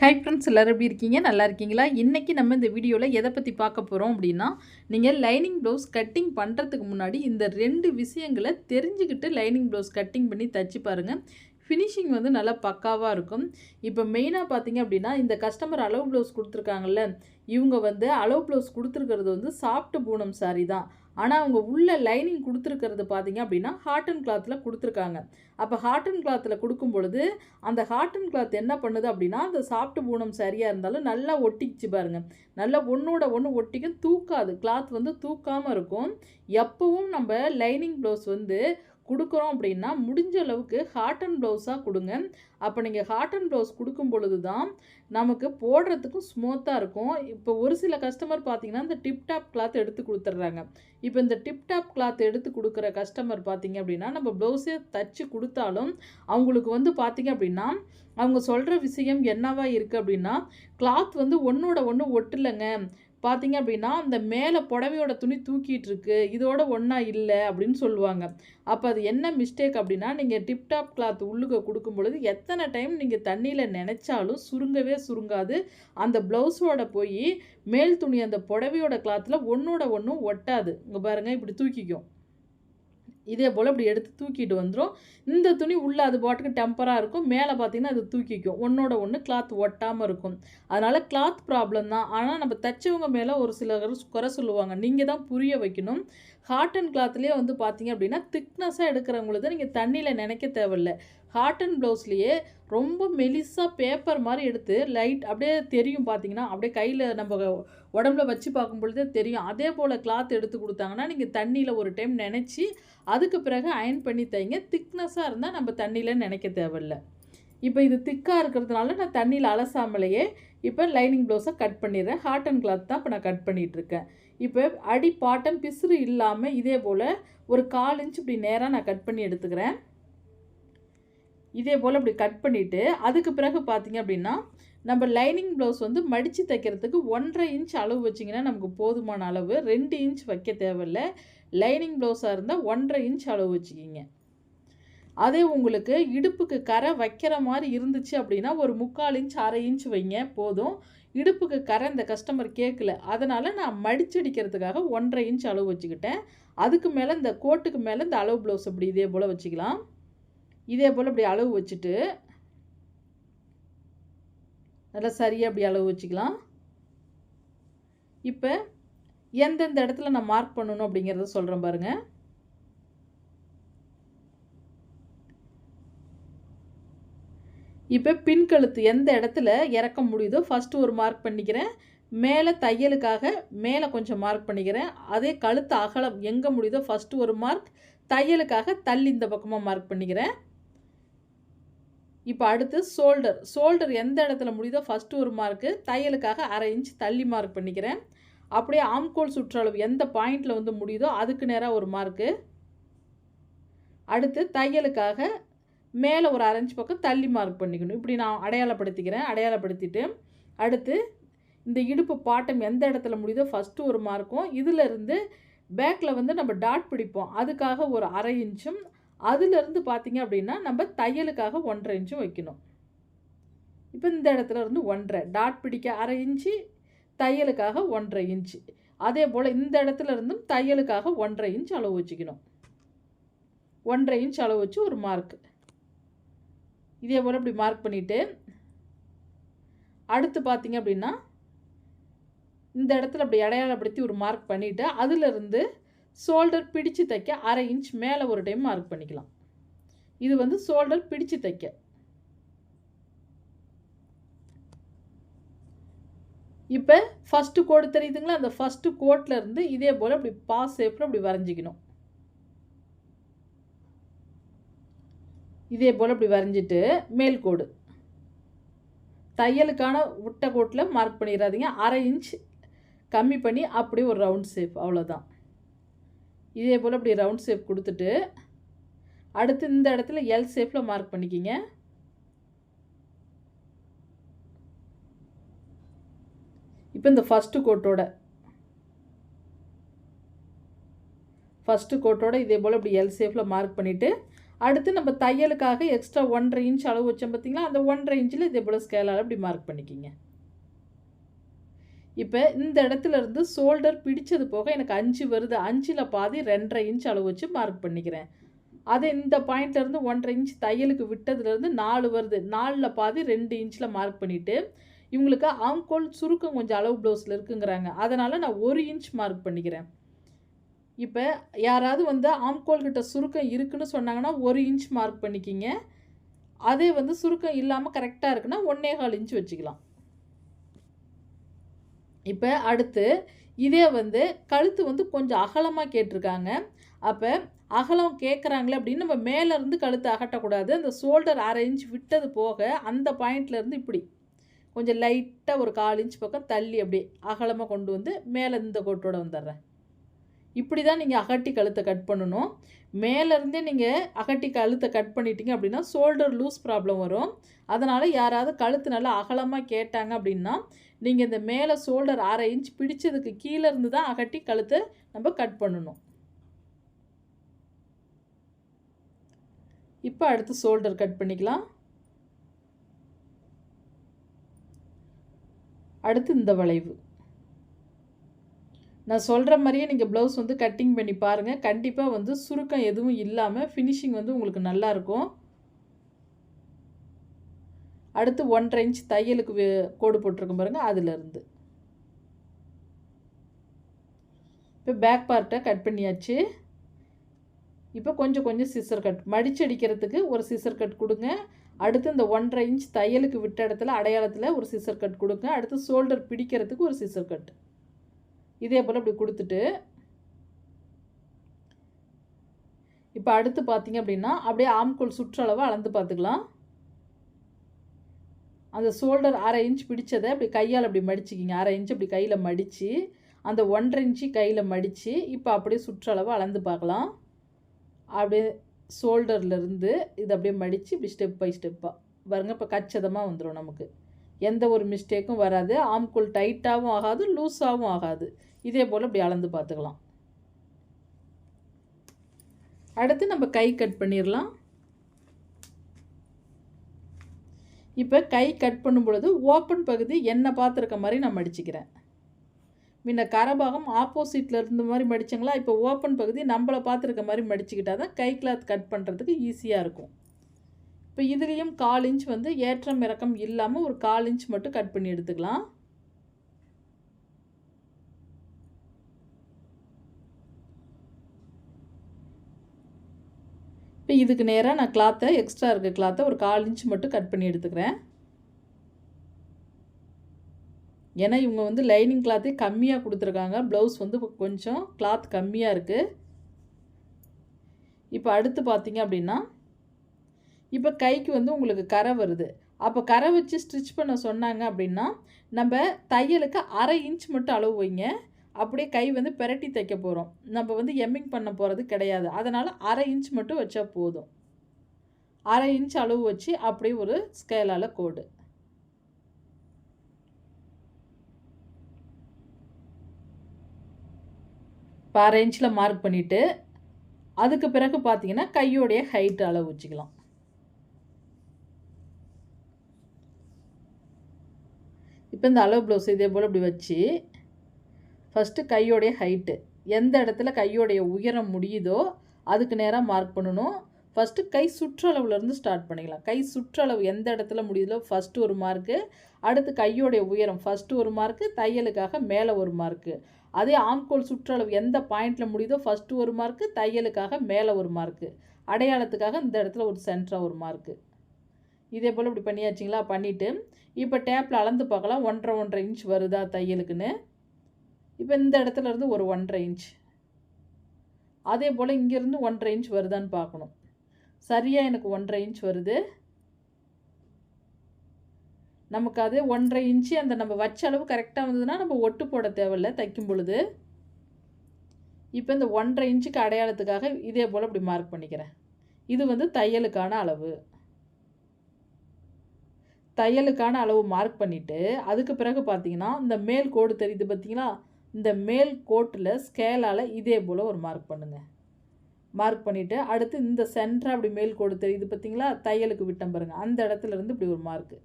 Hi friends எல்லோரும் எப்படி இருக்கீங்க? நல்லா இருக்கீங்களா? இன்றைக்கி நம்ம இந்த வீடியோவில் எதை பற்றி பார்க்க போகிறோம் அப்படின்னா நீங்கள் லைனிங் ப்ளவுஸ் கட்டிங் பண்ணுறதுக்கு முன்னாடி இந்த ரெண்டு விஷயங்களை தெரிஞ்சுக்கிட்டு லைனிங் ப்ளவுஸ் கட்டிங் பண்ணி தச்சு பாருங்கள் ஃபினிஷிங் வந்து நல்லா பக்காவாக இருக்கும். இப்போ மெயினாக பார்த்தீங்க அப்படின்னா இந்த கஸ்டமர் அளவு ப்ளவுஸ் கொடுத்துருக்காங்கல்ல இவங்க வந்து அளவு ப்ளவுஸ் கொடுத்துருக்கிறது வந்து சாஃப்ட் பூனம் சாரி தான். ஆனால் அவங்க உள்ள லைனிங் கொடுத்துருக்கிறது பார்த்தீங்க அப்படின்னா ஹாட்டன் கிளாத்தில் கொடுத்துருக்காங்க. அப்போ ஹாட்டன் கிளாத்தில் கொடுக்கும் பொழுது அந்த ஹாட்டன் கிளாத் என்ன பண்ணுது அப்படின்னா அந்த சாஃப்ட் பூனம் சரியாக இருந்தாலும் நல்லா ஒட்டிச்சு பாருங்கள் நல்லா ஒன்றோட ஒன்று ஒட்டிக்கும் தூக்காது. கிளாத் வந்து தூக்காமல் இருக்கும். எப்போவும் நம்ம லைனிங் ப்ளவுஸ் வந்து கொடுக்குறோம் அப்படின்னா முடிஞ்ச அளவுக்கு ஹாட்டன் ப்ளவுஸாக கொடுங்க. அப்போ நீங்கள் ஹாட்டன் ப்ளவுஸ் கொடுக்கும் பொழுது தான் நமக்கு போடுறதுக்கும் ஸ்மூத்தாக இருக்கும். இப்போ ஒரு சில கஸ்டமர் பார்த்தீங்கன்னா இந்த டிப்டாப் கிளாத் எடுத்து கொடுத்துட்றாங்க. இப்போ இந்த டிப்டாப் கிளாத் எடுத்து கொடுக்குற கஸ்டமர் பார்த்தீங்க அப்படின்னா நம்ம ப்ளவுஸே தச்சு கொடுத்தாலும் அவங்களுக்கு வந்து பார்த்தீங்க அப்படின்னா அவங்க சொல்கிற விஷயம் என்னவாக இருக்குது அப்படின்னா கிளாத் வந்து ஒன்றோட ஒன்று ஒட்டலைங்க. பார்த்தீங்க அப்படின்னா அந்த மேலே புடவையோட துணி தூக்கிட்டு இருக்கு இதோட ஒன்றா இல்லை அப்படின்னு சொல்லுவாங்க. அப்போ அது என்ன மிஸ்டேக் அப்படின்னா நீங்கள் டிப்டாப் கிளாத் உள்ளுக்கு கொடுக்கும் பொழுது எத்தனை டைம் நீங்கள் தண்ணியில் நினச்சாலும் சுருங்கவே சுருங்காது. அந்த ப்ளவுஸோட போய் மேல் துணி அந்த புடவையோட கிளாத்தில் ஒன்றோட ஒன்றும் ஒட்டாது. இங்கே பாருங்கள் இப்படி தூக்கிக்கும். இதே போல் இப்படி எடுத்து தூக்கிட்டு வந்துடும் இந்த துணி உள்ளே அது பாட்டுக்கு டெம்பராக இருக்கும். மேலே பார்த்தீங்கன்னா அது தூக்கிக்கும் ஒன்றோட ஒன்று கிளாத் ஒட்டாமல் இருக்கும். அதனால் கிளாத் ப்ராப்ளம் தான். ஆனால் நம்ம தைச்சவங்க மேலே ஒரு சில குறை சொல்லுவாங்க. நீங்கள் தான் புரிய வைக்கணும். காட்டன் கிளாத்லேயே வந்து பார்த்தீங்க அப்படின்னா திக்னஸாக எடுக்கிறவங்களுக்கு நீங்கள் தண்ணியில் நினைக்க தேவையில்லை. காட்டன் ப்ளவுஸ்லேயே ரொம்ப மெலிசாக பேப்பர் மாதிரி எடுத்து லைட் அப்படியே தெரியும் பார்த்தீங்கன்னா அப்படியே கையில் நம்ம உடம்புல வச்சு பார்க்கும் பொழுதே தெரியும். அதே போல் கிளாத் எடுத்து கொடுத்தாங்கன்னா நீங்கள் தண்ணியில் ஒரு டைம் நினச்சி அதுக்கு பிறகு அயன் பண்ணி தைங்க. திக்னஸாக இருந்தால் நம்ம தண்ணியில் நினைக்க தேவையில்ல. இப்போ இது திக்காக இருக்கிறதுனால நான் தண்ணியில் அலசாமலேயே இப்போ லைனிங் ப்ளவுஸை கட் பண்ணிடுறேன். ஹாட் அண்ட் கிளாத் தான் இப்போ நான் கட் பண்ணிகிட்ருக்கேன் இப்போ அடி பாட்டம் பிசுறு இல்லாமல் இதே போல் ஒரு கால் இன்ச் இப்படி நேராக நான் கட் பண்ணி எடுத்துக்கிறேன். இதே போல் அப்படி கட் பண்ணிவிட்டு அதுக்கு பிறகு பார்த்திங்க அப்படின்னா நம்ம லைனிங் ப்ளவுஸ் வந்து மடித்து தைக்கிறதுக்கு ஒன்றரை இன்ச் அளவு வச்சிங்கன்னா நமக்கு போதுமான அளவு. ரெண்டு இன்ச் வைக்க தேவையில்லை. லைனிங் ப்ளவுஸாக இருந்தால் ஒன்றரை இன்ச் அளவு வச்சுக்கிங்க. அதே உங்களுக்கு இடுப்புக்கு கரை வைக்கிற மாதிரி இருந்துச்சு அப்படின்னா ஒரு முக்கால் இன்ச் அரை இன்ச் வைங்க போதும். இடுப்புக்கு கரை இந்த கஸ்டமர் கேட்கல அதனால் நான் மடிச்சடிக்கிறதுக்காக ஒன்றரை இன்ச் அளவு வச்சுக்கிட்டேன். அதுக்கு மேலே இந்த கோட்டுக்கு மேலே இந்த அளவு ப்ளவுஸ் அப்படி இதே போல் வச்சுக்கலாம். இதே போல் இப்படி அளவு வச்சுட்டு நல்லா சரியாக அப்படி அளவு வச்சுக்கலாம். இப்போ எந்தெந்த இடத்துல நான் மார்க் பண்ணணும் அப்படிங்கிறத சொல்கிறேன் பாருங்கள் இப்போ பின்கழுத்து எந்த இடத்துல இறக்க முடியுதோ ஃபஸ்ட்டு ஒரு மார்க் பண்ணிக்கிறேன். மேலே தையலுக்காக மேலே கொஞ்சம் மார்க் பண்ணிக்கிறேன். அதே கழுத்து அகலம் எங்கே முடியுதோ ஃபஸ்ட்டு ஒரு மார்க் தையலுக்காக தள்ளி இந்த பக்கமாக மார்க் பண்ணிக்கிறேன். இப்போ அடுத்து ஷோல்டர் ஷோல்டர் எந்த இடத்துல முடியுதோ ஃபஸ்ட்டு ஒரு மார்க்கு தையலுக்காக அரை இன்ச் தள்ளி மார்க் பண்ணிக்கிறேன். அப்படியே ஆம்கோல் சுற்றளவு எந்த பாயிண்டில் வந்து முடியுதோ அதுக்கு நேராக ஒரு மார்க்கு அடுத்து தையலுக்காக மேலே ஒரு அரைஞ்சு பக்கம் தள்ளி மார்க் பண்ணிக்கணும். இப்படி நான் அடையாளப்படுத்திக்கிறேன் அடையாளப்படுத்திட்டு அடுத்து இந்த இடுப்பு பாட்டம் எந்த இடத்துல முடியுதோ ஃபஸ்ட்டு ஒரு மார்க்கும் இதிலிருந்து பேக்கில் வந்து நம்ம டாட் பிடிப்போம். அதுக்காக ஒரு அரை இன்ச்சும் அதுலேருந்து பார்த்தீங்க அப்படின்னா நம்ம தையலுக்காக ஒன்றரை இன்ச்சும் வைக்கணும். இப்போ இந்த இடத்துல இருந்து ஒன்றரை. டாட் பிடிக்க அரை இன்ச்சு தையலுக்காக ஒன்றரை இன்ச்சு அதே போல் இந்த இடத்துல இருந்தும் தையலுக்காக ஒன்றரை இன்ச் அளவு வச்சுக்கணும். ஒன்றரை இன்ச் அளவு வச்சு ஒரு மார்க் இதே போல் இப்படி மார்க் பண்ணிவிட்டு அடுத்து பார்த்தீங்க அப்படின்னா இந்த இடத்துல அப்படி அடையாளப்படுத்தி ஒரு மார்க் பண்ணிவிட்டு அதிலிருந்து ஷோல்டர் பிடிச்சு தைக்க அரை இன்ச் மேலே ஒரு டைம் மார்க் பண்ணிக்கலாம். இது வந்து ஷோல்டர் பிடிச்சு தைக்க. இப்போ ஃபஸ்ட்டு கோடு தெரியுதுங்களா? அந்த ஃபஸ்ட்டு கோட்டில் இருந்து இதே போல் அப்படி பாஸ் ஷேப்பில் அப்படி வரைஞ்சிக்கணும். இதே போல் அப்படி வரைஞ்சிட்டு மேல் கோடு தையலுக்கான விட்ட கோட்டில் மார்க் பண்ணிடாதீங்க. அரை இன்ச் கம்மி பண்ணி அப்படியே ஒரு ரவுண்ட் ஷேப் அவ்வளோதான் இதே போல் அப்படி ரவுண்ட் ஷேப் கொடுத்துட்டு அடுத்து இந்த இடத்துல எல் ஷேப்பில் மார்க் பண்ணிக்கிங்க. இப்போ இந்த ஃபஸ்ட்டு கோட்டோட ஃபஸ்ட்டு கோட்டோட இதே போல் இப்படி எல் ஷேப்பில் மார்க் பண்ணிவிட்டு அடுத்து நம்ம தையலுக்காக எக்ஸ்ட்ரா ஒன்றரை இன்ச் அளவு வச்சோம் பார்த்தீங்களா? அந்த ஒன்றரை இன்ச்சில் இதே போல் ஸ்கேலால் இப்படி மார்க் பண்ணிக்கிங்க. இப்போ இந்த இடத்துல இருந்து ஷோல்டர் பிடிச்சது போக எனக்கு அஞ்சு வருது. அஞ்சில் பாதி ரெண்டரை இன்ச் அளவு வச்சு மார்க் பண்ணிக்கிறேன். அது இந்த பாயிண்ட்லேருந்து ஒன்றரை இன்ச் தையலுக்கு விட்டதுலேருந்து நாலு வருது. நாலில் பாதி ரெண்டு இன்ச்சில் மார்க் பண்ணிவிட்டு இவங்களுக்கு ஆங்கோல் சுருக்கம் கொஞ்சம் அளவு ப்ளவுஸில் இருக்குங்கிறாங்க. அதனால் நான் ஒரு இன்ச் மார்க் பண்ணிக்கிறேன். இப்போ யாராவது வந்து ஆம்கோல் கிட்ட சுருக்கம் இருக்குன்னு சொன்னாங்கன்னா ஒரு இன்ச் மார்க் பண்ணிக்கிங்க. அதே வந்து சுருக்கம் இல்லாமல் கரெக்டாக இருக்குன்னா ஒன்றே கால் இன்ச் வச்சுக்கலாம். இப்போ அடுத்து இதே வந்து கழுத்து வந்து கொஞ்சம் அகலமாக கேட்டிருக்காங்க. அப்போ அகலம் கேட்குறாங்களே அப்படின்னு நம்ம மேலேருந்து கழுத்து அகட்டக்கூடாது. அந்த ஷோல்டர் அரை இன்ச் விட்டது போக அந்த பாயிண்ட்லேருந்து இப்படி. கொஞ்சம் லைட்டாக ஒரு கால் இன்ச் பக்கம் தள்ளி அப்படியே அகலமாக கொண்டு வந்து மேலே இந்த கோட்டோட வந்துடுறேன். இப்படி தான் நீங்கள் அகட்டி கழுத்தை கட் பண்ணணும். மேலேருந்தே நீங்கள் அகட்டி கழுத்தை கட் பண்ணிட்டீங்க அப்படின்னா ஷோல்டர் லூஸ் ப்ராப்ளம் வரும். அதனால் யாராவது கழுத்து நல்லா அகலமாக கேட்டாங்க அப்படின்னா நீங்கள் இந்த மேலே ஷோல்டர் அரை இன்ச் பிடிச்சதுக்கு கீழே இருந்து தான் அகட்டி கழுத்தை நம்ம கட் பண்ணணும். இப்போ அடுத்து ஷோல்டர் கட் பண்ணிக்கலாம். அடுத்து இந்த வளைவு. நான் சொல்கிற மாதிரியே நீங்கள் ப்ளவுஸ் வந்து கட்டிங் பண்ணி பாருங்கள் கண்டிப்பாக வந்து சுருக்கம் எதுவும் இல்லாமல் ஃபினிஷிங் வந்து உங்களுக்கு நல்லாயிருக்கும் அடுத்து ஒன்றரை இன்ச் தையலுக்கு கோடு போட்டிருக்கும் பாருங்கள் அதிலிருந்து. இப்போ பேக் பார்ட்டை கட் பண்ணியாச்சு. இப்போ கொஞ்சம் கொஞ்சம் சிசர் கட் மடிச்சு அடிக்கிறதுக்கு ஒரு சிசர் கட் கொடுங்க. அடுத்து இந்த ஒன்றரை இன்ச் தையலுக்கு விட்ட இடத்துல அடையாளத்தில் ஒரு சிசர் கட் கொடுங்க. அடுத்து ஷோல்டர் பிடிக்கிறதுக்கு ஒரு சிசர் கட் இதே போல் இப்படி கொடுத்துட்டு. இப்போ அடுத்து பார்த்தீங்க அப்படின்னா அப்படியே ஆம்கோல் சுற்றளவை அளந்து பார்த்துக்கலாம் அந்த ஷோல்டர் அரை இன்ச் பிடிச்சதை அப்படி கையால் அப்படி மடிச்சிக்கிங்க. அரை இன்ச் அப்படி கையில் மடித்து அந்த ஒன்றரை இன்ச்சு கையில் மடித்து இப்போ அப்படியே சுற்றளவு அளந்து பார்க்கலாம். அப்படியே ஷோல்டர்லேருந்து இது அப்படியே மடித்து இப்படி ஸ்டெப் பை ஸ்டெப்பாக பாருங்கள் இப்போ கச்சிதமாக வந்துடும் நமக்கு. எந்த ஒரு மிஸ்டேக்கும் வராது. ஆம்குள் டைட்டாகவும் ஆகாது லூஸாகவும் ஆகாது. இதே போல் இப்படி அளந்து பார்த்துக்கலாம். அடுத்து நம்ம கை கட் பண்ணிடலாம் இப்போ கை கட் பண்ணும் பொழுது ஓப்பன் பகுதி என்னை பார்த்துருக்க மாதிரி நான் மடிச்சுக்கிறேன். முன்ன கரபாகம் ஆப்போசிட்டில் இருந்த மாதிரி மடித்தங்களா இப்போ ஓப்பன் பகுதி நம்மளை பார்த்துருக்க மாதிரி மடிச்சுக்கிட்டா தான் கை கிளாத் கட் பண்ணுறதுக்கு ஈஸியாக இருக்கும். இப்போ இதுலேயும் கால் இன்ச் வந்து ஏற்றம் இறக்கம் இல்லாமல் ஒரு கால் இன்ச் மட்டும் கட் பண்ணி எடுத்துக்கலாம். இப்போ இதுக்கு நேராக நான் கிளாத்தை எக்ஸ்ட்ரா இருக்க கிளாத்தை ஒரு கால் இன்ச் மட்டும் கட் பண்ணி எடுத்துக்கிறேன். ஏன்னா இவங்க வந்து லைனிங் கிளாத்தே கம்மியாக கொடுத்துருக்காங்க. ப்ளவுஸ் வந்து கொஞ்சம் கிளாத் கம்மியாக இருக்குது இப்போ அடுத்து பார்த்தீங்க அப்படின்னா இப்போ கைக்கு வந்து உங்களுக்கு கரை வருது. அப்போ கரை வச்சு ஸ்டிச் பண்ண சொன்னாங்க அப்படின்னா நம்ம தையலுக்கு அரை இன்ச் மட்டும் அளவு வைங்க. அப்படியே கை வந்து பெரட்டி தைக்க போகிறோம் நம்ம வந்து எம்மிங் பண்ண போகிறது கிடையாது. அதனால் அரை இன்ச் மட்டும் வச்சா போதும். அரை இன்ச் அளவு வச்சு அப்படியே ஒரு ஸ்கேலால் கோடு. இப்போ அரை இன்ச்சில் மார்க் பண்ணிவிட்டு அதுக்கு பிறகு பார்த்தீங்கன்னா கையோடைய ஹைட் அளவு வச்சுக்கலாம். இப்போ இந்த அளவு ப்ளவுஸ் இதே போல் இப்படி வச்சு ஃபஸ்ட்டு கையோடைய ஹைட்டு எந்த இடத்துல கையோடைய உயரம் முடியுதோ அதுக்கு நேராக மார்க் பண்ணணும். ஃபஸ்ட்டு கை சுற்றளவுலேருந்து ஸ்டார்ட் பண்ணிக்கலாம். கை சுற்றளவு எந்த இடத்துல முடியுதோ ஃபஸ்ட்டு ஒரு மார்க்கு அடுத்து கையோடைய உயரம் ஃபஸ்ட்டு ஒரு மார்க்கு தையலுக்காக மேலே ஒரு மார்க்கு அதே ஆம்கோல் சுற்றளவு எந்த பாயிண்டில் முடியுதோ ஃபஸ்ட்டு ஒரு மார்க்கு தையலுக்காக மேலே ஒரு மார்க்கு அடையாளத்துக்காக இந்த இடத்துல ஒரு சென்டராக ஒரு மார்க்கு இதே போல் இப்படி பண்ணியாச்சிங்களா? பண்ணிவிட்டு இப்போ டேப்பில் அளந்து பார்க்கலாம். ஒன்றரை ஒன்றரை இன்ச் வருதா தையலுக்குன்னு? இப்போ இந்த இடத்துல இருந்து ஒரு ஒன்றரை இன்ச் அதே போல் இங்கேருந்து ஒன்றரை இன்ச் வருதான்னு பார்க்கணும். சரியாக எனக்கு ஒன்றரை இன்ச் வருது. நமக்கு அது ஒன்றரை இன்ச்சு அந்த நம்ம வச்ச அளவு கரெக்டாக வந்ததுன்னா நம்ம ஒட்டு போட தேவையில்ல தைக்கும் பொழுது. இப்போ இந்த ஒன்றரை இன்ச்சுக்கு அடையாளத்துக்காக இதே போல் இப்படி மார்க் பண்ணிக்கிறேன். இது வந்து தையலுக்கான அளவு. தையலுக்கான அளவு மார்க் பண்ணிவிட்டு அதுக்கு பிறகு பார்த்தீங்கன்னா இந்த மேல் கோடு தெரியுது பார்த்தீங்களா? இந்த மேல் கோட்டில் ஸ்கேலால் இதே போல் ஒரு மார்க் பண்ணுங்கள் மார்க் பண்ணிவிட்டு அடுத்து இந்த சென்டராக அப்படி மேல் கோடு இது பார்த்தீங்களா? தையலுக்கு விட்டம் பாருங்கள் அந்த இடத்துல இருந்து இப்படி ஒரு மார்க்கு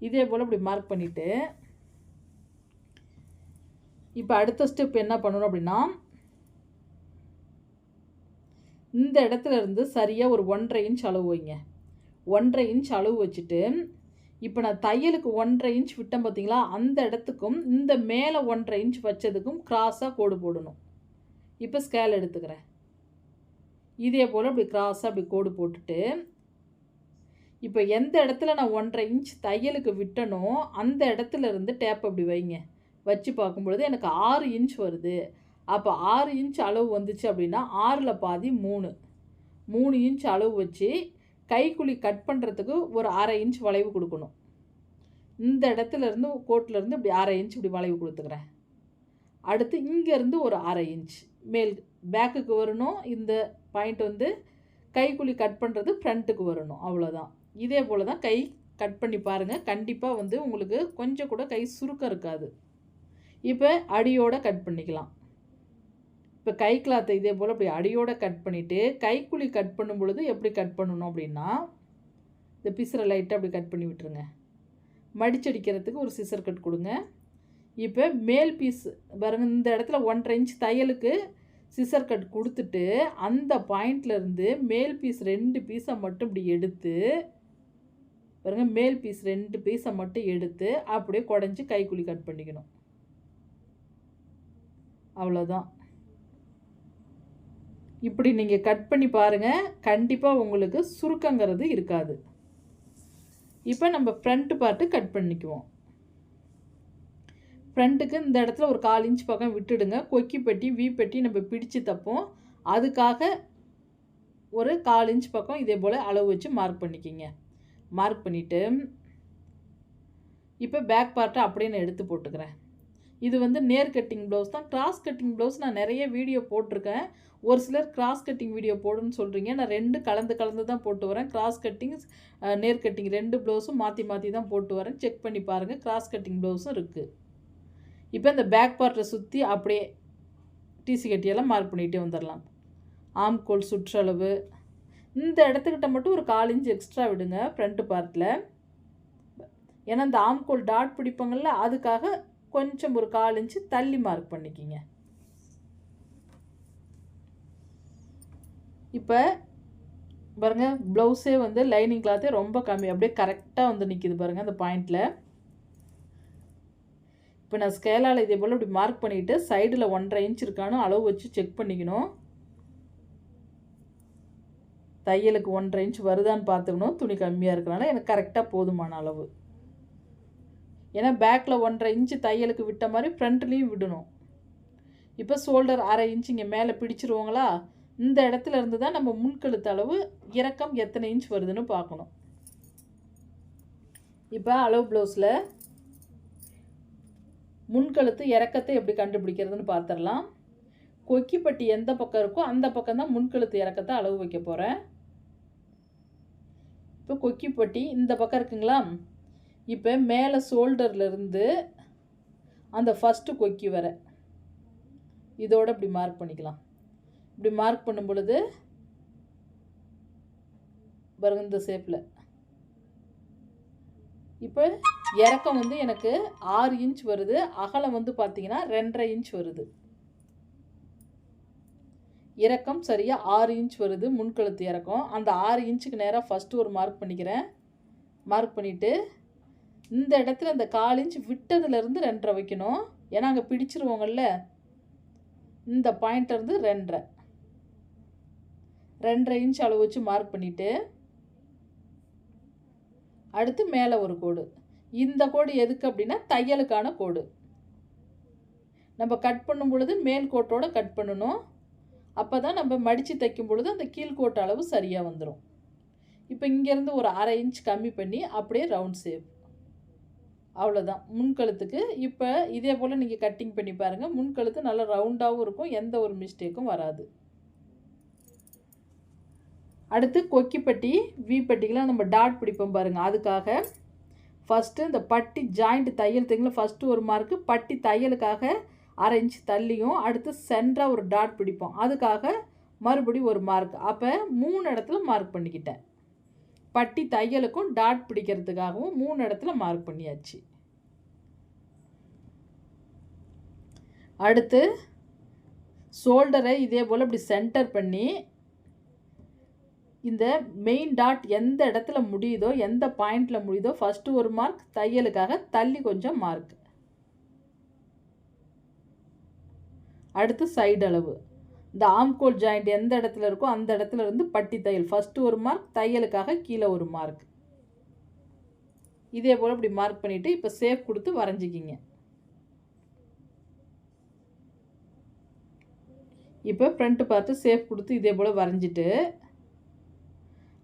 இதே போல் இப்படி மார்க் பண்ணிவிட்டு இப்போ அடுத்த ஸ்டெப் என்ன பண்ணணும் அப்படின்னா இந்த இடத்துல இருந்து சரியாக ஒரு ஒன்றரை இன்ச் அளவு வைங்க. ஒன்றரை இன்ச் அளவு வச்சுட்டு இப்போ நான் தையலுக்கு ஒன்றரை இன்ச் விட்டேன் பார்த்தீங்களா அந்த இடத்துக்கும் இந்த மேலே ஒன்றரை இன்ச் வச்சதுக்கும் கிராஸாக கோடு போடணும். இப்போ ஸ்கேல் எடுத்துக்கிறேன். இதே போல் அப்படி கிராஸாக அப்படி கோடு போட்டுட்டு இப்போ எந்த இடத்துல நான் ஒன்றரை இன்ச் தையலுக்கு விட்டனோ அந்த இடத்துல இருந்து டேப் அப்படி வைங்க. வச்சு பார்க்கும்பொழுது எனக்கு ஆறு இன்ச் வருது. அப்போ ஆறு இன்ச் அளவு வந்துச்சு அப்படின்னா ஆறில் பாதி மூணு. மூணு இன்ச் அளவு வச்சு கைக்குழி கட் பண்ணுறதுக்கு ஒரு அரை இன்ச் வளைவு கொடுக்கணும். இந்த இடத்துல இருந்து கோட்டிலேருந்து இப்படி அரை இன்ச் இப்படி வளைவு கொடுத்துக்கிறேன். அடுத்து இங்கேருந்து ஒரு அரை இன்ச் மேல் பேக்குக்கு வரணும். இந்த பாயிண்ட் வந்து கைக்குழி கட் பண்ணுறது ஃப்ரண்ட்டுக்கு வரணும். அவ்வளோதான் இதே போல் தான் கை கட் பண்ணி பாருங்கள் கண்டிப்பாக வந்து உங்களுக்கு கொஞ்சம் கூட கை சுருக்கம் இருக்காது. இப்போ அடியோடு கட் பண்ணிக்கலாம். இப்போ கை கிளாத்தை இதே போல் அப்படி அடியோடு கட் பண்ணிவிட்டு கைக்குழி கட் பண்ணும் பொழுது எப்படி கட் பண்ணணும் அப்படின்னா இந்த பிசரை லைட்டாக அப்படி கட் பண்ணி விட்டுருங்க. மடிச்சடிக்கிறதுக்கு ஒரு சிசர் கட் கொடுங்க. இப்போ மேல் பீஸ் பாருங்க இந்த இடத்துல ஒன்றரை இன்ச் தையலுக்கு சிசர் கட் கொடுத்துட்டு அந்த பாயிண்ட்லேருந்து மேல் பீஸ் ரெண்டு பீஸை மட்டும் இப்படி எடுத்து பாருங்க மேல் பீஸ் ரெண்டு பீஸை மட்டும் எடுத்து அப்படியே குடஞ்சி கைக்குழி கட் பண்ணிக்கணும். அவ்வளோதான் இப்படி நீங்கள் கட் பண்ணி பாருங்கள் கண்டிப்பாக உங்களுக்கு சுருக்கங்கிறது இருக்காது. இப்போ நம்ம ஃப்ரண்ட் பார்ட்டு கட் பண்ணிக்குவோம். ஃப்ரண்ட்டுக்கு இந்த இடத்துல ஒரு கால் இன்ச் பக்கம் விட்டுடுங்க. கொக்கி பெட்டி வீ பெட்டி நம்ம பிடிச்சு தப்போம். அதுக்காக ஒரு கால் இன்ச் பக்கம் இதே போல் அளவு வச்சு மார்க் பண்ணிக்கிங்க. மார்க் பண்ணிவிட்டு இப்போ பேக் பார்ட்டை அப்படியே நான் எடுத்து போட்டுக்கிறேன். இது வந்து நேர் கட்டிங் ப்ளவுஸ் தான். கிராஸ் கட்டிங் ப்ளவுஸ் நான் நிறைய வீடியோ போட்டிருக்கேன். ஒரு சிலர் கிராஸ் கட்டிங் வீடியோ போடுன்னு சொல்கிறீங்க நான் ரெண்டு கலந்து கலந்து தான் போட்டு வரேன். கிராஸ் கட்டிங் நேர் கட்டிங் ரெண்டு ப்ளவுஸும் மாற்றி மாற்றி தான் போட்டு வரேன். செக் பண்ணி பாருங்கள் கிராஸ் கட்டிங் ப்ளவுஸும் இருக்குது இப்போ இந்த பேக் பார்ட்டை சுற்றி அப்படியே டிசி கட்டியெல்லாம் மார்க் பண்ணிகிட்டே வந்துடலாம் ஆம்கோல் சுற்றளவு. இந்த இடத்துக்கிட்ட மட்டும் ஒரு கால் இன்ச் எக்ஸ்ட்ரா விடுங்க. ஃப்ரண்ட்டு பார்ட்டில் ஏன்னா இந்த ஆம்கோல் டாட் பிடிப்பாங்கள்ல அதுக்காக கொஞ்சம் ஒரு கால் இன்ச்சு தள்ளி மார்க் பண்ணிக்கிங்க. இப்போ பாருங்க ப்ளவுஸே வந்து லைனிங் கிளாத்தே ரொம்ப கம்மி. அப்படியே கரெக்டாக வந்து நிற்கிது பாருங்கள் அந்த பாயிண்டில் இப்போ நான் ஸ்கேலால் இதே போல் இப்படி மார்க் பண்ணிவிட்டு சைடில் ஒன்றரை இன்ச் இருக்கானு அளவு வச்சு செக் பண்ணிக்கணும். தையலுக்கு ஒன்றரை இன்ச் வருதான்னு பார்த்துக்கணும். துணி கம்மியாக இருக்கிறனால எனக்கு கரெக்டாக போதுமான அளவு. ஏன்னா பேக்கில் ஒன்றரை இன்ச்சு தையலுக்கு விட்ட மாதிரி ஃப்ரண்ட்லேயும் விடணும். இப்போ ஷோல்டர் அரை இன்ச்சு இங்கே மேலே பிடிச்சிருவோங்களா? இந்த இடத்துல இருந்து தான் நம்ம முன்கழுத்து அளவு இறக்கம் எத்தனை இன்ச் வருதுன்னு பார்க்கணும். இப்போ அளவு ப்ளவுஸில் முன்கழுத்து இறக்கத்தை எப்படி கண்டுபிடிக்கிறதுன்னு பார்த்துடலாம். கொக்கிப்பட்டி எந்த பக்கம் இருக்கோ அந்த பக்கம் தான் முன்கழுத்து இறக்கத்தை அளவு வைக்க போகிறேன் இப்போ கொக்கிப்பட்டி இந்த பக்கம் இருக்குங்களா? இப்போ மேலே ஷோல்டர்லேருந்து அந்த ஃபஸ்ட்டு கொக்கி வர. இதோடு இப்படி மார்க் பண்ணிக்கலாம். இப்படி மார்க் பண்ணும் பொழுது பாருங்க இந்த ஷேப்பில் இப்போ இறக்கம் வந்து எனக்கு ஆறு இன்ச் வருது. அகலம் வந்து பார்த்தீங்கன்னா ரெண்டரை இன்ச் வருது. இறக்கம் சரியாக ஆறு இன்ச் வருது. முன்கழுத்து இறக்கம். அந்த ஆறு இன்ச்சுக்கு நேராக ஃபஸ்ட்டு ஒரு மார்க் பண்ணிக்கிறேன். மார்க் பண்ணிவிட்டு இந்த இடத்துல இந்த கால் இன்ச் விட்டதுலேருந்து ரெண்டரை வைக்கணும். ஏன்னா அங்கே பிடிச்சிருவோங்கள்ல இந்த பாயிண்ட்லேருந்து ரெண்டரை. ரெண்டரை இன்ச் அளவு வச்சு மார்க் பண்ணிவிட்டு அடுத்து மேலே ஒரு கோடு. இந்த கோடு எதுக்கு அப்படின்னா தையலுக்கான கோடு. நம்ம கட் பண்ணும் பொழுது மேல் கோட்டோட கட் பண்ணணும். அப்போ தான் நம்ம மடித்து தைக்கும் பொழுது அந்த கீழ்கோட்டு அளவு சரியாக வந்துடும் இப்போ இங்கேருந்து ஒரு அரை இன்ச் கம்மி பண்ணி அப்படியே ரவுண்ட் ஷேப் அவ்வளோதான் முன்கழுத்துக்கு இப்போ இதே போல் நீங்கள் கட்டிங் பண்ணி பாருங்கள் முன்கழுத்து நல்லா ரவுண்டாகவும் இருக்கும். எந்த ஒரு மிஸ்டேக்கும் வராது. அடுத்து கொக்கிப்பட்டி வி பட்டிக்கெலாம் நம்ம டாட் பிடிப்போம் பாருங்கள் அதுக்காக ஃபஸ்ட்டு இந்த பட்டி ஜாயிண்ட் தையல் தைங்கள ஃபஸ்ட்டு ஒரு மார்க்கு பட்டி தையலுக்காக அரை இன்ச் தள்ளியும் அடுத்து சென்டராக ஒரு டாட் பிடிப்போம். அதுக்காக மறுபடி ஒரு மார்க் அப்போ மூணு இடத்துல மார்க் பண்ணிக்கிட்டேன். பட்டி தையலுக்கும் டாட் பிடிக்கிறதுக்காகவும் மூணு இடத்துல மார்க் பண்ணியாச்சு. அடுத்து ஷோல்டரை இதே போல் இப்படி சென்டர் பண்ணி இந்த மெயின் டாட் எந்த இடத்துல முடியுதோ எந்த பாயிண்டில் முடியுதோ ஃபஸ்ட்டு ஒரு மார்க் தையலுக்காக தள்ளி கொஞ்சம் மார்க் அடுத்து சைடு அளவு. இந்த ஆம்கோல் ஜாயிண்ட் எந்த இடத்துல இருக்கோ அந்த இடத்துல இருந்து பட்டி தையல். ஃபஸ்ட்டு ஒரு மார்க் தையலுக்காக கீழே ஒரு மார்க் இதே போல் இப்படி மார்க் பண்ணிவிட்டு இப்போ சேஃப் கொடுத்து வரைஞ்சிக்கிங்க. இப்போ ஃப்ரண்ட்டு பார்த்து சேஃப் கொடுத்து இதே போல் வரைஞ்சிட்டு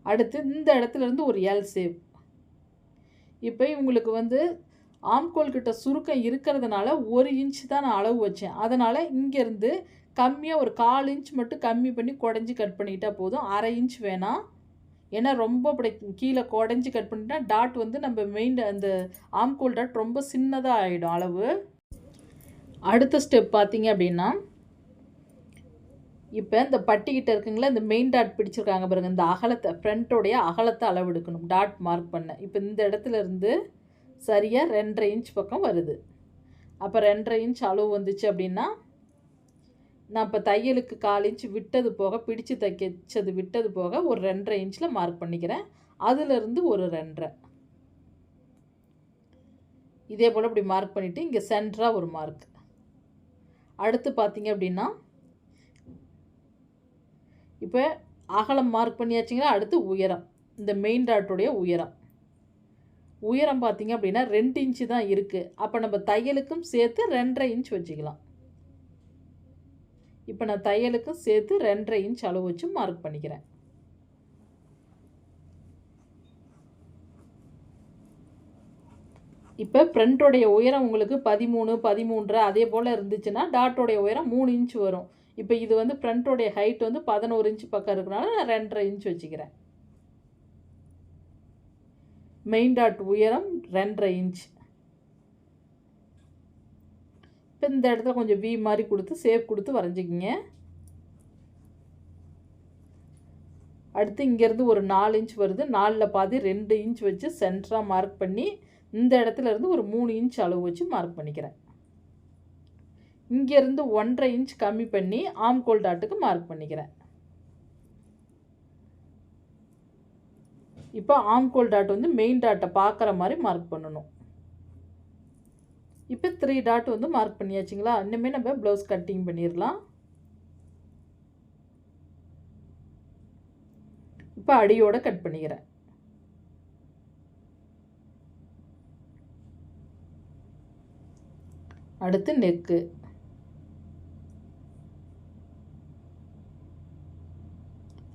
அடுத்து இந்த இடத்துல இருந்து ஒரு எல் சேஃப் இப்போ இவங்களுக்கு வந்து ஆம்கோல் கிட்ட சுருக்கம் இருக்கிறதுனால ஒரு இன்ச் தான் நான் அளவு வச்சேன். அதனால் இங்கேருந்து கம்மியாக ஒரு கால் இன்ச் மட்டும் கம்மி பண்ணி குடஞ்சி கட் பண்ணிக்கிட்டா போதும். அரை இன்ச் வேணாம் ஏன்னா ரொம்ப அப்படி கீழே குடஞ்சி கட் பண்ணிட்டா டாட் வந்து நம்ம மெயின் அந்த ஆம்கோல் டாட் ரொம்ப சின்னதாக ஆகிடும் அளவு. அடுத்த ஸ்டெப் பார்த்தீங்க அப்படின்னா இப்போ இந்த பட்டிக்கிட்ட இருக்குங்களா இந்த மெயின் டாட் பிடிச்சிருக்காங்க பாருங்கள் இந்த அகலத்தை ஃப்ரண்ட்டோடைய அகலத்தை அளவு எடுக்கணும் டாட் மார்க் பண்ண. இப்போ இந்த இடத்துல இருந்து சரியாக ரெண்டரை இன்ச் பக்கம் வருது. அப்போ ரெண்டரை இன்ச் அளவு வந்துச்சு அப்படின்னா நான் இப்போ தையலுக்கு கால் இன்ச் விட்டது போக பிடிச்சு தைக்கச்சது விட்டது போக ஒரு ரெண்டரை இன்ச்சில் மார்க் பண்ணிக்கிறேன். அதிலிருந்து ஒரு ரெண்டரை. இதே போல் இப்படி மார்க் பண்ணிவிட்டு இங்கே சென்டராக ஒரு மார்க் அடுத்து பார்த்தீங்க அப்படின்னா இப்போ அகலம் மார்க் பண்ணியாச்சிங்கன்னா அடுத்து உயரம். இந்த மெயின் டாட்டுடைய உயரம். உயரம் பார்த்தீங்க அப்படின்னா ரெண்டு இன்ச்சு தான் இருக்குது அப்போ நம்ம தையலுக்கும் சேர்த்து ரெண்டரை இன்ச் வச்சுக்கலாம். இப்போ நான் தையலுக்கும் சேர்த்து ரெண்டரை இன்ச் அளவு வச்சு மார்க் பண்ணிக்கிறேன். இப்போ ஃப்ரண்ட்டோடைய உயரம் உங்களுக்கு பதிமூணு பதிமூன்று அதே போல் இருந்துச்சுன்னா டாட்டோடைய உயரம் மூணு இன்ச் வரும். இப்போ இது வந்து ஃப்ரண்ட்டோடைய ஹைட் வந்து பதினோரு இன்ச் பக்கம் இருக்கிறனால நான் ரெண்டரை இன்ச் வச்சுக்கிறேன். மெயின் டாட் உயரம் ரெண்டரை இன்ச் இப்போ இந்த இடத்துல கொஞ்சம் வி மாதிரி கொடுத்து சேப் கொடுத்து வரைஞ்சிக்கிங்க. அடுத்து இங்கேருந்து ஒரு நாலு இன்ச் வருது. நாலில் பாதி ரெண்டு இன்ச் வச்சு சென்டராக மார்க் பண்ணி இந்த இடத்துல இருந்து ஒரு மூணு இன்ச் அளவு வச்சு மார்க் பண்ணிக்கிறேன். இங்கேருந்து ஒன்றரை இன்ச் கம்மி பண்ணி ஆம்கோல் டாட்டுக்கு மார்க் பண்ணிக்கிறேன். இப்போ ஆம்கோல் டாட் வந்து மெயின் டாட்டை பார்க்குற மாதிரி மார்க் பண்ணணும். இப்போ த்ரீ டாட் வந்து மார்க் பண்ணியாச்சுங்களா? இன்னுமே நம்ம ப்ளவுஸ் கட்டிங் பண்ணிடலாம் இப்போ அடியோடு கட் பண்ணிக்கிறேன். அடுத்து நெக்கு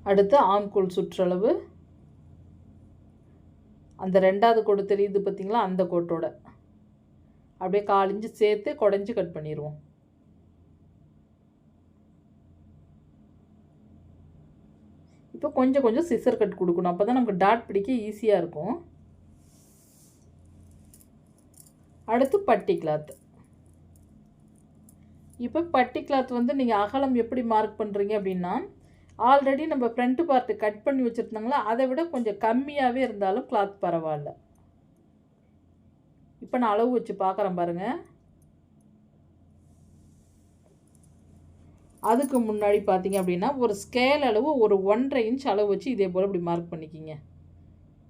அடுத்து ஆம்கூல் சுற்றளவு. அந்த ரெண்டாவது கோடு தெரியுது பார்த்தீங்களா? அந்த கோட்டோட. அப்படியே காலிஞ்சு சேர்த்து குடஞ்சி கட் பண்ணிடுவோம் இப்போ கொஞ்சம் கொஞ்சம் சிசர் கட் கொடுக்கணும். அப்போ தான் நமக்கு டாட் பிடிக்க ஈஸியாக இருக்கும். அடுத்து பட்டி கிளாத் இப்போ பட்டி கிளாத் வந்து நீங்கள் அகலம் எப்படி மார்க் பண்ணுறீங்க அப்படின்னா ஆல்ரெடி நம்ம ஃப்ரண்ட்டு பார்ட்டு கட் பண்ணி வச்சுருந்தாங்களா அதை விட கொஞ்சம் கம்மியாகவே இருந்தாலும் கிளாத் பரவாயில்ல. இப்போ நான் அளவு வச்சு பார்க்குறேன் பாருங்கள் அதுக்கு முன்னாடி பார்த்தீங்க அப்படின்னா ஒரு ஸ்கேல் அளவு ஒரு ஒன்றரை இன்ச் அளவு வச்சு இதே போல் இப்படி மார்க் பண்ணிக்கிங்க.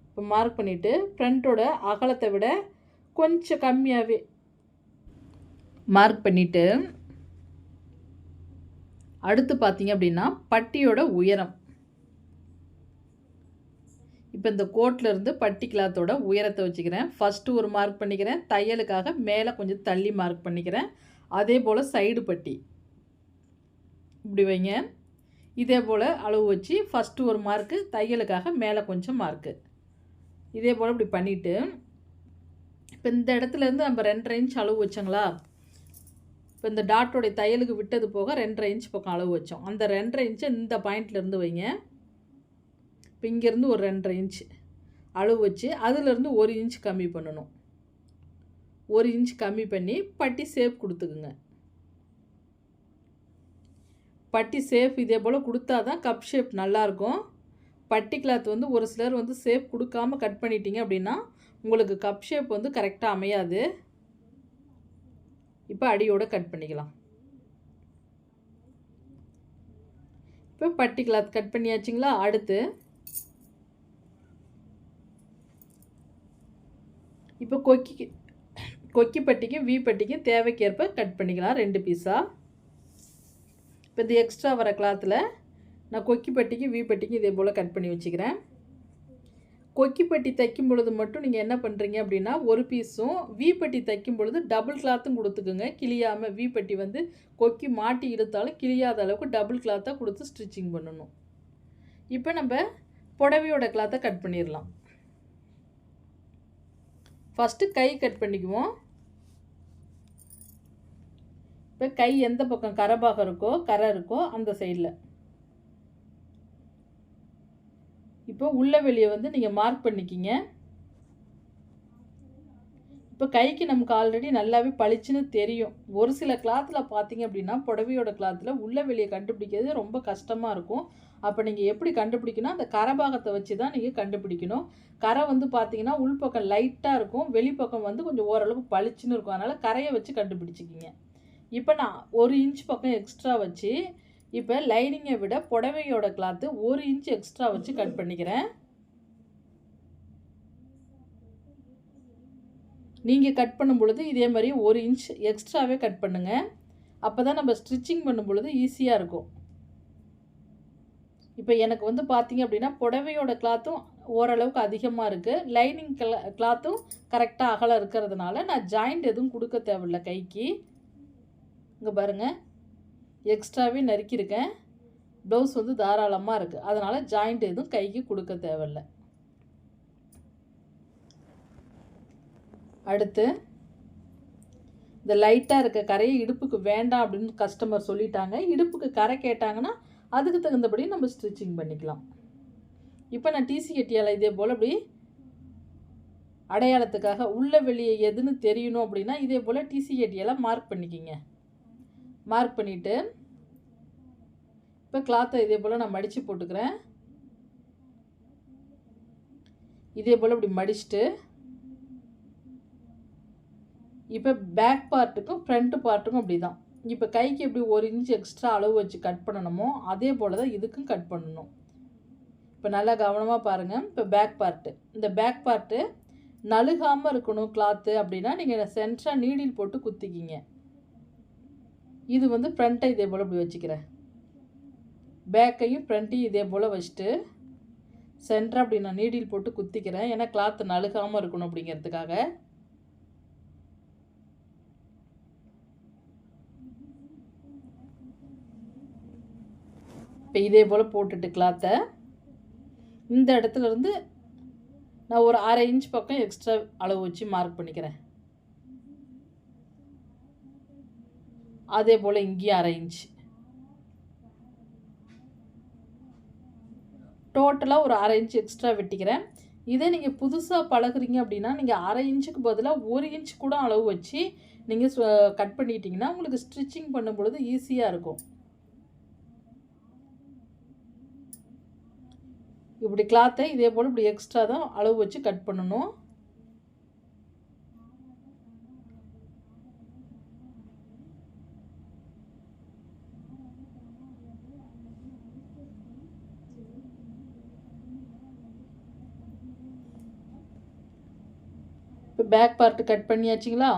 இப்போ மார்க் பண்ணிவிட்டு ஃப்ரண்ட்டோட அகலத்தை விட கொஞ்சம் கம்மியாகவே மார்க் பண்ணிவிட்டு அடுத்து பார்த்தீங்க அப்படின்னா பட்டியோட உயரம். இப்போ இந்த கோட்டிலேருந்து பட்டி கிளாத்தோட உயரத்தை வச்சுக்கிறேன். ஃபஸ்ட்டு ஒரு மார்க் பண்ணிக்கிறேன். தையலுக்காக மேலே கொஞ்சம் தள்ளி மார்க் பண்ணிக்கிறேன். அதே போல் சைடு பட்டி. இப்படி வைங்க. இதே போல் அளவு வச்சு ஃபஸ்ட்டு ஒரு மார்க்கு தையலுக்காக மேலே கொஞ்சம் மார்க்கு இதே போல் இப்படி பண்ணிவிட்டு இப்போ இந்த இடத்துலேருந்து நம்ம ரெண்டரை இன்ச் அளவு வச்சோங்களா? இப்போ இந்த டாட்டோடைய தையலுக்கு விட்டது போக ரெண்டரை இன்ச் பக்கம் அளவு வச்சோம். அந்த ரெண்டரை இன்ச்சை இந்த பாயிண்ட்லேருந்து வைங்க. இப்போ இங்கேருந்து ஒரு ரெண்டரை இன்ச் அளவு வச்சு அதிலேருந்து ஒரு இன்ச் கம்மி பண்ணணும். ஒரு இன்ச் கம்மி பண்ணி பட்டி சேப் கொடுத்துக்குங்க. பட்டி சேஃப் இதே போல் கொடுத்தா தான் கப் ஷேப் நல்லாயிருக்கும். பட்டி கிளாத் வந்து ஒரு சிலர் வந்து சேஃப் கொடுக்காம கட் பண்ணிட்டீங்க அப்படின்னா உங்களுக்கு கப் ஷேப் வந்து கரெக்டாக அமையாது. இப்போ அடியோட கட் பண்ணிக்கலாம். இப்போ பட்டி கிளாத் கட் பண்ணியாச்சுங்களா? அடுத்து இப்போ கொக்கி கொக்கி பட்டிக்கு வி பட்டிக்கு தேவைக்கேற்ப கட் பண்ணிக்கலாம். ரெண்டு பீஸாக இப்போ இது எக்ஸ்ட்ரா வர கிளாத்தில் நான் கொக்கி பட்டிக்கு வி பட்டிக்கு இதே போல் கட் பண்ணி வச்சுக்கிறேன். கொக்கி பட்டி தைக்கும் பொழுது மட்டும் நீங்கள் என்ன பண்ணுறீங்க அப்படின்னா ஒரு பீஸும் வி பட்டி தைக்கும் பொழுது டபுள் கிளாத்தும் கொடுத்துக்குங்க. கிளியாமல் வி பட்டி வந்து கொக்கி மாட்டி இழுத்தாலும் கிளியாத அளவுக்கு டபுள் கிளாத்தாக கொடுத்து ஸ்டிச்சிங் பண்ணணும். இப்போ நம்ம புடவையோட கிளாத்தை கட் பண்ணிடலாம். ஃபஸ்ட்டு கை கட் பண்ணிக்குவோம். இப்போ கை எந்த பக்கம்? கரபாகம் இருக்கோ கரை இருக்கோ அந்த சைடில் இப்போ உள்ள வெளியே வந்து நீங்கள் மார்க் பண்ணிக்கிங்க. இப்போ கைக்கு நமக்கு ஆல்ரெடி நல்லாவே பளிச்சுன்னு தெரியும். ஒரு சில கிளாத்தில் பார்த்தீங்க அப்படின்னா புடவையோட கிளாத்தில் உள்ள வெளியே கண்டுபிடிக்கிறது ரொம்ப கஷ்டமாக இருக்கும். அப்போ நீங்கள் எப்படி கண்டுபிடிக்கணும்? அந்த கரை பாகத்தை வச்சு தான் நீங்கள் கண்டுபிடிக்கணும். கரை வந்து பார்த்தீங்கன்னா உள்பக்கம் லைட்டாக இருக்கும். வெளிப்பக்கம் வந்து கொஞ்சம் ஓரளவுக்கு பளிச்சுன்னு இருக்கும். அதனால் கரையை வச்சு கண்டுபிடிச்சிக்கிங்க. இப்போ நான் ஒரு இன்ச் பக்கம் எக்ஸ்ட்ரா வச்சு இப்போ லைனிங்கை விட புடவையோட கிளாத்து ஒரு இன்ச் எக்ஸ்ட்ரா வச்சு கட் பண்ணிக்கிறேன். நீங்கள் கட் பண்ணும் பொழுது இதே மாதிரி ஒரு இன்ச் எக்ஸ்ட்ராவே கட் பண்ணுங்கள் அப்போ தான் நம்ம ஸ்டிச்சிங் பண்ணும் பொழுது ஈஸியாக இருக்கும். இப்போ எனக்கு வந்து பார்த்தீங்க அப்படின்னா புடவையோட கிளாத்தும் ஓரளவுக்கு அதிகமாக இருக்குது லைனிங் கிளா கிளாத்தும் கரெக்டாக அகலம் இருக்கிறதுனால நான் ஜாயிண்ட் எதுவும் கொடுக்க தேவையில்ல கைக்கு. இங்கே பாருங்கள் எக்ஸ்ட்ராவே நறுக்கியிருக்கேன் ப்ளவுஸ் வந்து தாராளமாக இருக்குது அதனால் ஜாயிண்ட் எதுவும் கைக்கு கொடுக்க தேவையில்ல. அடுத்து இந்த லைட்டாக இருக்க கரையை இடுப்புக்கு வேண்டாம் அப்படின்னு கஸ்டமர் சொல்லிட்டாங்க. இடுப்புக்கு கரை கேட்டாங்கன்னா அதுக்கு தகுந்தபடி நம்ம ஸ்டிச்சிங் பண்ணிக்கலாம். இப்போ நான் டிசி கட்டியால் இதே போல் அப்படி அடையாளத்துக்காக உள்ள வெளியே எதுன்னு தெரியணும் அப்படின்னா இதே போல் டிசி கட்டியால் மார்க் பண்ணிக்கிங்க. மார்க் பண்ணிவிட்டு இப்போ கிளாத்தை இதே போல் நான் மடித்து போட்டுக்கிறேன். இதே போல் இப்படி மடிச்சுட்டு இப்போ பேக் பார்ட்டுக்கும் ஃப்ரண்ட் பார்ட்டுக்கும் அப்படி தான் இப்போ கைக்கு எப்படி ஒரு இன்ச் எக்ஸ்ட்ரா அளவு வச்சு கட் பண்ணணுமோ அதே போல் தான் இதுக்கும் கட் பண்ணணும். இப்போ நல்லா கவனமாக பாருங்கள் இப்போ பேக் பார்ட்டு இந்த பேக் பார்ட்டு நழுகாமல் இருக்கணும் கிளாத்து அப்படின்னா நீங்கள் சென்டராக நீடில் போட்டு குத்திக்கிங்க. இது வந்து ஃப்ரண்ட்டை இதே போல் இப்படி வச்சுக்கிறேன். பேக்கையும் ஃப்ரண்ட்டையும் இதே போல் வச்சுட்டு சென்டராக அப்படி நான் நீடில் போட்டு குத்திக்கிறேன். ஏன்னா கிளாத்து நழுகாமல் இருக்கணும் அப்படிங்கிறதுக்காக. இப்போ இதே போல் போட்டுட்டு கிளாத்தை இந்த இடத்துல இருந்து நான் ஒரு அரை இன்ச் பக்கம் எக்ஸ்ட்ரா அளவு வச்சு மார்க் பண்ணிக்கிறேன். அதே போல் இங்கேயும் அரை இன்ச் டோட்டலாக ஒரு அரை இன்ச் எக்ஸ்ட்ரா வெட்டிக்கிறேன். இதே நீங்கள் புதுசாக பழகுறீங்க அப்படின்னா நீங்கள் அரை இன்ச்சுக்கு பதிலாக ஒரு இன்ச் கூட அளவு வச்சு நீங்கள் கட் பண்ணிட்டீங்கன்னா உங்களுக்கு ஸ்டிச்சிங் பண்ணும் பொழுது ஈஸியாக இருக்கும். இப்படி கிளாத்தை இதே போல் இப்படி எக்ஸ்ட்ரா தான் அளவு வச்சு கட் பண்ணணும். இப்போ பேக் பார்ட்டு கட் பண்ணியாச்சுங்களா?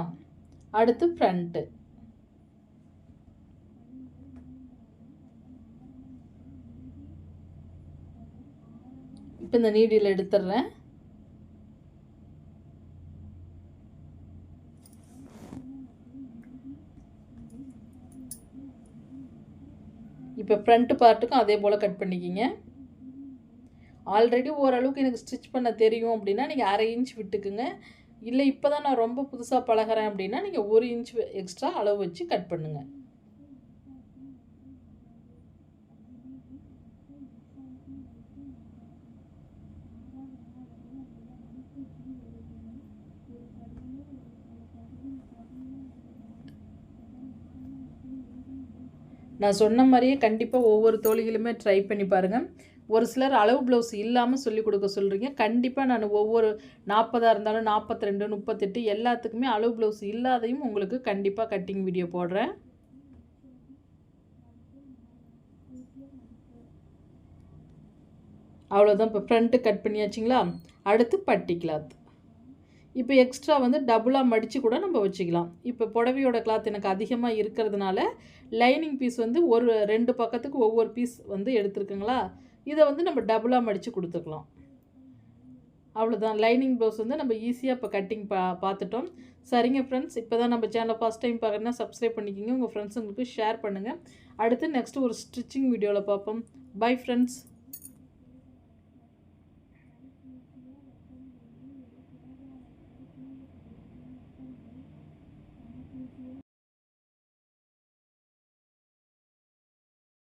அடுத்து ஃப்ரண்ட்டு இப்போ இந்த நீடியில் எடுத்துடுறேன் இப்போ ஃப்ரண்ட்டு பார்ட்டுக்கும் அதே போல் கட் பண்ணிக்கிங்க. ஆல்ரெடி ஓரளவுக்கு எனக்கு ஸ்டிச் பண்ண தெரியும் அப்படின்னா நீங்கள் அரை இன்ச் விட்டுக்குங்க. இல்லை இப்போ தான் நான் ரொம்ப புதுசாக பழகிறேன் அப்படின்னா நீங்கள் ஒரு இன்ச் எக்ஸ்ட்ரா அளவு வச்சு கட் பண்ணுங்கள் நான் சொன்ன மாதிரியே கண்டிப்பாக ஒவ்வொரு தோழிகளுமே ட்ரை பண்ணி பாருங்கள் ஒரு சிலர் அளவு ப்ளவுஸ் இல்லாமல் சொல்லி கொடுக்க சொல்கிறீங்க கண்டிப்பாக நான் ஒவ்வொரு நாற்பதாக இருந்தாலும் நாற்பத்தி ரெண்டு முப்பத்தெட்டு எல்லாத்துக்குமே அளவு ப்ளவுஸ் இல்லாதையும் உங்களுக்கு கண்டிப்பாக கட்டிங் வீடியோ போடுறேன். அவ்வளோதான் இப்போ ஃப்ரண்ட்டு கட் பண்ணியாச்சுங்களா? அடுத்து பட்டி கிளாத் இப்போ எக்ஸ்ட்ரா வந்து டபுளாக மடித்து கூட நம்ம வச்சுக்கலாம். இப்போ புடவையோட கிளாத் எனக்கு அதிகமாக இருக்கிறதுனால லைனிங் பீஸ் வந்து ஒரு ரெண்டு பக்கத்துக்கு ஒவ்வொரு பீஸ் வந்து எடுத்துருக்குங்களா? இதை வந்து நம்ம டபுளாக மடித்து கொடுத்துக்கலாம். அவ்வளோதான் லைனிங் ப்ளவுஸ் வந்து நம்ம ஈஸியாக இப்போ கட்டிங் பா பார்த்துட்டோம். சரிங்க ஃப்ரெண்ட்ஸ் இப்போ தான் நம்ம சேனலை ஃபஸ்ட் டைம் பார்க்குறேன்னா சப்ஸ்கிரைப் பண்ணிக்கிங்க. உங்கள் ஃப்ரெண்ட்ஸுங்களுக்கு ஷேர் பண்ணுங்கள் அடுத்து நெக்ஸ்ட்டு ஒரு ஸ்டிச்சிங் வீடியோவில் பார்ப்போம். Bye friends